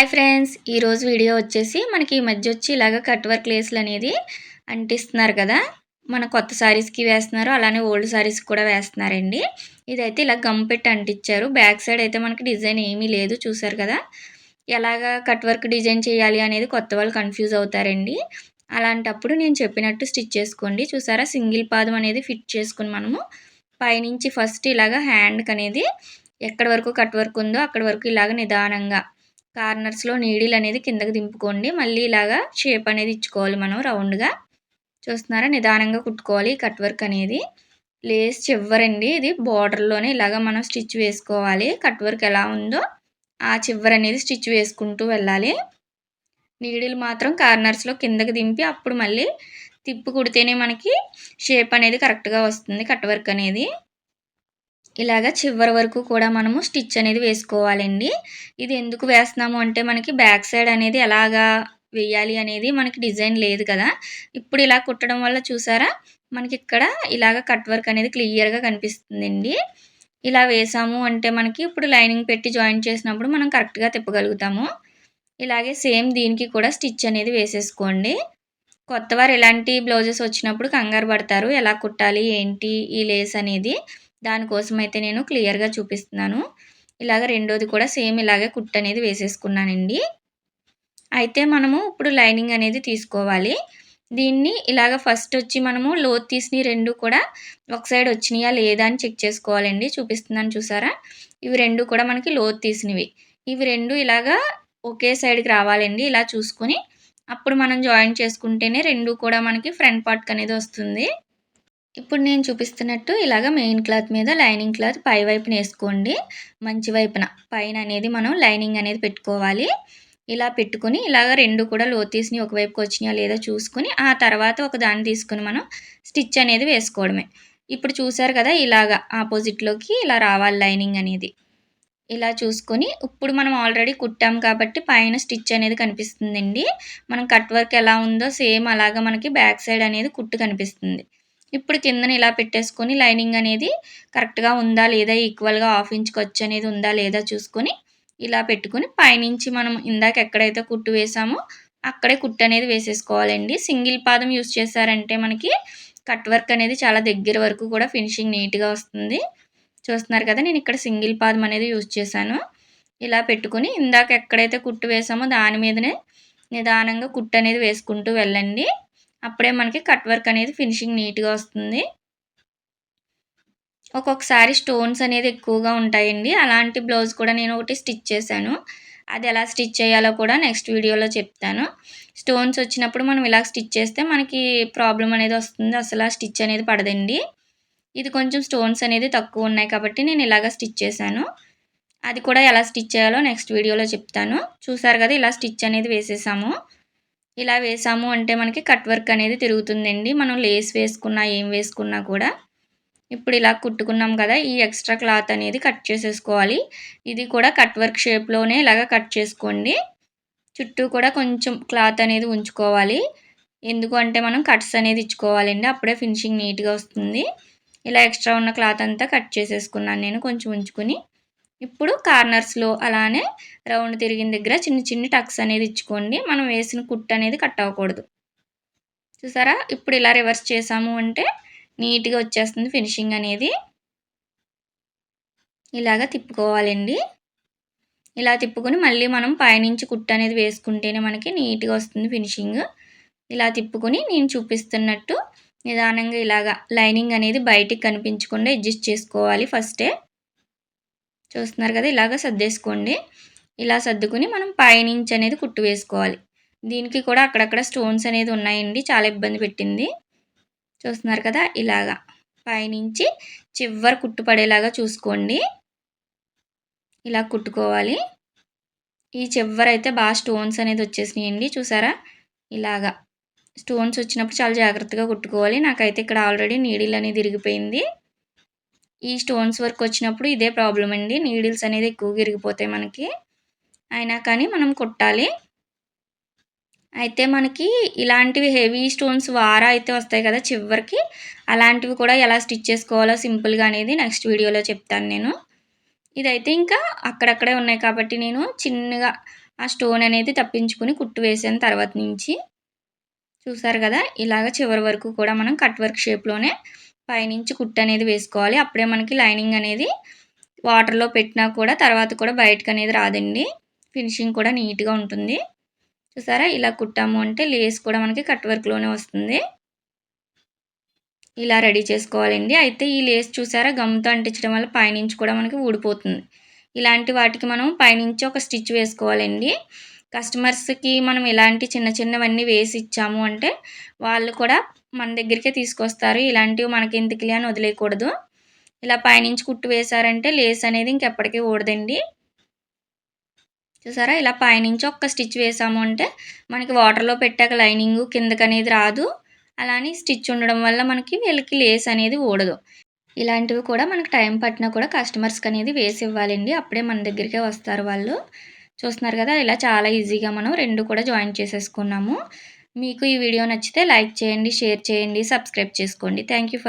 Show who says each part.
Speaker 1: Hi friends ఈరోజు video వచ్చేసి మనకి ఈ మధ్య వచ్చి ఇలాగ కట్ వర్క్ లేస్లు అనేది అంటిస్తున్నారు కదా. మన కొత్త శారీస్కి వేస్తున్నారు అలానే ఓల్డ్ శారీస్కి కూడా వేస్తున్నారండి. ఇదైతే ఇలా గమ్ పెట్టి అంటించారు. బ్యాక్ సైడ్ అయితే మనకి డిజైన్ ఏమీ లేదు చూసారు కదా. ఎలాగ కట్ వర్క్ డిజైన్ చేయాలి అనేది కొత్త వాళ్ళు కన్ఫ్యూజ్ అవుతారండి. అలాంటప్పుడు నేను చెప్పినట్టు స్టిచ్ చేసుకోండి. చూసారా? సింగిల్ పాదం అనేది ఫిట్ చేసుకుని మనము పైనుంచి ఫస్ట్ ఇలాగ హ్యాండ్కి అనేది ఎక్కడి వరకు కట్ వర్క్ ఉందో అక్కడి వరకు ఇలాగ నిదానంగా కార్నర్స్లో నీడిల్ అనేది కిందకి దింపుకోండి. మళ్ళీ ఇలాగా షేప్ అనేది ఇచ్చుకోవాలి మనం రౌండ్గా చూస్తున్నారా? నిదానంగా కుట్టుకోవాలి కట్ వర్క్ అనేది. లేస్ చివరండి. ఇది బార్డర్లోనే ఇలాగ మనం స్టిచ్ వేసుకోవాలి. కట్ వర్క్ ఎలా ఉందో ఆ చివరి అనేది స్టిచ్ వేసుకుంటూ వెళ్ళాలి. నీడిల్ మాత్రం కార్నర్స్లో కిందకి దింపి అప్పుడు మళ్ళీ తిప్పు కుడితేనే మనకి షేప్ అనేది కరెక్ట్గా వస్తుంది కట్ వర్క్ అనేది. ఇలాగ చివరి వరకు కూడా మనము స్టిచ్ అనేది వేసుకోవాలండి. ఇది ఎందుకు వేస్తున్నాము అంటే మనకి బ్యాక్ సైడ్ అనేది ఎలాగా వేయాలి అనేది మనకి డిజైన్ లేదు కదా. ఇప్పుడు ఇలా కుట్టడం వల్ల చూసారా? మనకి ఇక్కడ ఇలాగ కట్ వర్క్ అనేది క్లియర్గా కనిపిస్తుందండి. ఇలా వేసాము అంటే మనకి ఇప్పుడు లైనింగ్ పెట్టి జాయిన్ చేసినప్పుడు మనం కరెక్ట్గా తిప్పగలుగుతాము. ఇలాగే సేమ్ దీనికి కూడా స్టిచ్ అనేది వేసేసుకోండి. కొత్తవారు ఇలాంటి బ్లౌజెస్ వచ్చినప్పుడు కంగారు పడతారు. ఎలా కుట్టాలి? ఏంటి? ఈ లేస్ అనేది దానికోసం అయితే నేను క్లియర్గా చూపిస్తున్నాను. ఇలాగ రెండోది కూడా సేమ్ ఇలాగే కుట్ అనేది వేసేసుకున్నానండి. అయితే మనము ఇప్పుడు లైనింగ్ అనేది తీసుకోవాలి. దీన్ని ఇలాగ ఫస్ట్ వచ్చి మనము లోత్ తీసిన రెండు కూడా ఒక సైడ్ వచ్చినాయా లేదా అని చెక్ చేసుకోవాలండి. చూపిస్తున్నాను చూసారా? ఇవి రెండు కూడా మనకి లోత్ తీసినవి. ఇవి రెండు ఇలాగా ఒకే సైడ్కి రావాలండి ఇలా చూసుకొని. అప్పుడు మనం జాయిన్ చేసుకుంటేనే రెండు కూడా మనకి ఫ్రంట్ పార్ట్ అనేది వస్తుంది. ఇప్పుడు నేను చూపిస్తున్నట్టు ఇలాగ మెయిన్ క్లాత్ మీద లైనింగ్ క్లాత్ పై వైపున వేసుకోండి. మంచి వైపున. పైన అనేది మనం లైనింగ్ అనేది పెట్టుకోవాలి. ఇలా పెట్టుకుని ఇలాగ రెండు కూడా లోతీస్ని ఒకవైపుకి వచ్చినాయో లేదో చూసుకుని ఆ తర్వాత ఒక దాన్ని తీసుకుని మనం స్టిచ్ అనేది వేసుకోవడమే. ఇప్పుడు చూసారు కదా ఇలాగ ఆపోజిట్లోకి ఇలా రావాలి లైనింగ్ అనేది. ఇలా చూసుకొని ఇప్పుడు మనం ఆల్రెడీ కుట్టాం కాబట్టి పైన స్టిచ్ అనేది కనిపిస్తుందండి. మనం కట్ వర్క్ ఎలా ఉందో సేమ్ అలాగా మనకి బ్యాక్ సైడ్ అనేది కుట్టు కనిపిస్తుంది. ఇప్పుడు కిందన ఇలా పెట్టేసుకొని లైనింగ్ అనేది కరెక్ట్గా ఉందా లేదా ఈక్వల్గా హాఫ్ ఇంచ్ వచ్చి అనేది ఉందా లేదా చూసుకొని ఇలా పెట్టుకుని పైనుంచి మనం ఇందాక ఎక్కడైతే కుట్టు వేసామో అక్కడే కుట్టు అనేది వేసేసుకోవాలండి. సింగిల్ పాదం యూస్ చేశారంటే మనకి కట్ వర్క్ అనేది చాలా దగ్గర వరకు కూడా ఫినిషింగ్ నీట్గా వస్తుంది. చూస్తున్నారు కదా నేను ఇక్కడ సింగిల్ పాదం అనేది యూస్ చేశాను. ఇలా పెట్టుకుని ఇందాక ఎక్కడైతే కుట్టు వేసామో దాని మీదనే నిదానంగా కుట్టు అనేది వేసుకుంటూ వెళ్ళండి. అప్పుడే మనకి కట్ వర్క్ అనేది ఫినిషింగ్ నీట్గా వస్తుంది. ఒక్కొక్కసారి స్టోన్స్ అనేది ఎక్కువగా ఉంటాయండి. అలాంటి బ్లౌజ్ కూడా నేను ఒకటి స్టిచ్ చేశాను. అది ఎలా స్టిచ్ చేయాలో కూడా నెక్స్ట్ వీడియోలో చెప్తాను. స్టోన్స్ వచ్చినప్పుడు మనం ఇలా స్టిచ్ చేస్తే మనకి ప్రాబ్లం అనేది వస్తుంది. అసలు ఆ స్టిచ్ అనేది పడదండి. ఇది కొంచెం స్టోన్స్ అనేది తక్కువ ఉన్నాయి కాబట్టి నేను ఇలాగ స్టిచ్ చేశాను. అది కూడా ఎలా స్టిచ్ చేయాలో నెక్స్ట్ వీడియోలో చెప్తాను. చూసారు కదా ఇలా స్టిచ్ అనేది వేసేసాము. ఇలా వేసాము అంటే మనకి కట్ వర్క్ అనేది తిరుగుతుందండి. మనం లేస్ వేసుకున్నా ఏం వేసుకున్నా కూడా. ఇప్పుడు ఇలా కుట్టుకున్నాం కదా ఈ ఎక్స్ట్రా క్లాత్ అనేది కట్ చేసేసుకోవాలి. ఇది కూడా కట్ వర్క్ షేప్లోనే ఇలాగ కట్ చేసుకోండి. చుట్టూ కూడా కొంచెం క్లాత్ అనేది ఉంచుకోవాలి. ఎందుకు అంటే మనం కట్స్ అనేది ఇచ్చుకోవాలండి. అప్పుడే ఫినిషింగ్ నీట్గా వస్తుంది. ఇలా ఎక్స్ట్రా ఉన్న క్లాత్ అంతా కట్ చేసేసుకున్నాను నేను కొంచెం ఉంచుకుని. ఇప్పుడు కార్నర్స్లో అలానే రౌండ్ తిరిగిన దగ్గర చిన్న చిన్న టక్స్ అనేది ఇచ్చుకోండి. మనం వేసిన కుట్ అనేది కట్ అవ్వకూడదు. చూసారా? ఇప్పుడు ఇలా రివర్స్ చేసాము అంటే నీట్గా వచ్చేస్తుంది ఫినిషింగ్ అనేది. ఇలాగ తిప్పుకోవాలండి. ఇలా తిప్పుకొని మళ్ళీ మనం పైనుంచి కుట్టు అనేది వేసుకుంటేనే మనకి నీట్గా వస్తుంది ఫినిషింగ్. ఇలా తిప్పుకొని నేను చూపిస్తున్నట్టు నిదానంగా ఇలాగా లైనింగ్ అనేది బయటికి కనిపించకుండా అడ్జస్ట్ చేసుకోవాలి ఫస్టే. చూస్తున్నారు కదా ఇలాగ సర్దేసుకోండి. ఇలా సర్దుకుని మనం పైనుంచి అనేది కుట్టు వేసుకోవాలి. దీనికి కూడా అక్కడక్కడ స్టోన్స్ అనేది ఉన్నాయండి చాలా ఇబ్బంది పెట్టింది. చూస్తున్నారు కదా ఇలాగా పైనుంచి చివరి కుట్టు పడేలాగా చూసుకోండి. ఇలా కుట్టుకోవాలి. ఈ చివరి అయితే బాగా స్టోన్స్ అనేది వచ్చేసినాయండి చూసారా? ఇలాగా స్టోన్స్ వచ్చినప్పుడు చాలా జాగ్రత్తగా కుట్టుకోవాలి. నాకైతే ఇక్కడ ఆల్రెడీ నీడిల్ అనేది ఇరిగిపోయింది. ఈ స్టోన్స్ వర్క్ వచ్చినప్పుడు ఇదే ప్రాబ్లం అండి. నీడిల్స్ అనేది ఎక్కువగా ఇరిగిపోతాయి మనకి. అయినా కానీ మనం కుట్టాలి. అయితే మనకి ఇలాంటివి హెవీ స్టోన్స్ వారా అయితే వస్తాయి కదా చివరికి. అలాంటివి కూడా ఎలా స్టిచ్ చేసుకోవాలో సింపుల్గా అనేది నెక్స్ట్ వీడియోలో చెప్తాను నేను. ఇదైతే ఇంకా అక్కడక్కడే ఉన్నాయి కాబట్టి నేను చిన్నగా ఆ స్టోన్ అనేది తప్పించుకుని కుట్టు వేసిన తర్వాత నుంచి. చూసారు కదా? ఇలాగ చివరి వరకు కూడా మనం కట్ వర్క్ షేప్లోనే పైనుంచి కుట్టు అనేది వేసుకోవాలి. అప్పుడే మనకి లైనింగ్ అనేది వాటర్లో పెట్టినా కూడా తర్వాత కూడా బయటకు అనేది రాదండి. ఫినిషింగ్ కూడా నీట్గా ఉంటుంది. చూసారా? ఇలా కుట్టాము అంటే లేస్ కూడా మనకి కట్ వర్క్లోనే వస్తుంది. ఇలా రెడీ చేసుకోవాలండి. అయితే ఈ లేస్ చూసారా? గమ్తో అంటించడం వల్ల పైనుంచి కూడా మనకి ఊడిపోతుంది. ఇలాంటి వాటికి మనం పైనుంచి ఒక స్టిచ్ వేసుకోవాలండి. కస్టమర్స్కి మనం ఇలాంటి చిన్న చిన్నవన్నీ వేసి ఇచ్చాము అంటే వాళ్ళు కూడా మన దగ్గరికే తీసుకొస్తారు. ఇలాంటివి మనకి ఎందుకులే అని వదిలేయకూడదు. ఇలా పైనుంచి కుట్టు వేశారంటే లేస్ అనేది ఇంకెప్పటికీ ఊడదండి. చూసారా? ఇలా పైనుంచి ఒక్క స్టిచ్ వేసాము అంటే మనకి వాటర్లో పెట్టాక లైనింగ్ కిందకి అనేది రాదు. అలానే స్టిచ్ ఉండడం వల్ల మనకి వీళ్ళకి లేస్ అనేది ఊడదు. ఇలాంటివి కూడా మనకు టైం పట్టినా కూడా కస్టమర్స్కి అనేది వేసి ఇవ్వాలండి. అప్పుడే మన దగ్గరికే వస్తారు వాళ్ళు. చూస్తున్నారు కదా ఇలా చాలా ఈజీగా మనం రెండు కూడా జాయిన్ చేసేసుకున్నాము. మీకు ఈ వీడియో నచ్చితే లైక్ చేయండి షేర్ చేయండి సబ్స్క్రైబ్ చేసుకోండి. Thank for